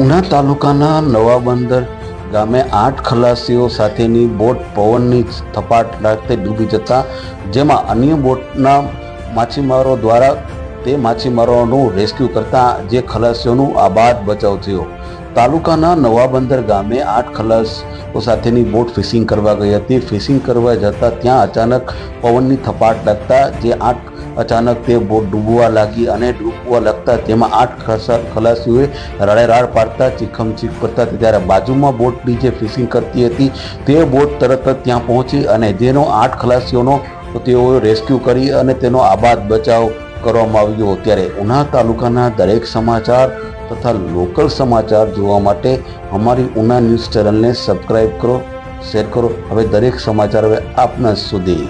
ઉના તાલુકાના નવા બંદર ગામે આઠ ખલાસીઓ સાથેની બોટ પવનની થપાટ લાગતે ડૂબી જતા જેમાં અન્ય બોટના માછીમારો દ્વારા તે માછીમારોનું રેસ્ક્યુ કરતા જે ખલાસીઓનું આબાદ બચાવ થયો. તાલુકાના નવા બંદર ગામે આઠ ખલાસીઓ સાથેની બોટ ફિશિંગ કરવા ગઈ હતી. ફિશિંગ કરવા જતાં ત્યાં અચાનક પવનની થપાટ લાગતા જે આઠ અચાનક તે બોટ ડૂબવા લાગી અને ડૂબવા લાગતા તેમાં આઠ ખલાસીઓએ રડેરાડ પાડતા ચીખમ ચીખ કરતા ત્યારે બાજુમાં બોટની જે ફિશિંગ કરતી હતી. તે બોટ તરત જ ત્યાં પહોંચી અને જેનો આઠ ખલાસીઓનો તેઓએ રેસ્ક્યુ કરી અને તેનો આબાદ બચાવ કરવામાં આવ્યો. ત્યારે ઉના તાલુકાના દરેક સમાચાર તથા લોકલ સમાચાર જોવા માટે અમારી ઉના ન્યૂઝ ચેનલને સબસ્ક્રાઈબ કરો, શેર કરો. હવે દરેક સમાચાર હવે આપના સુધી.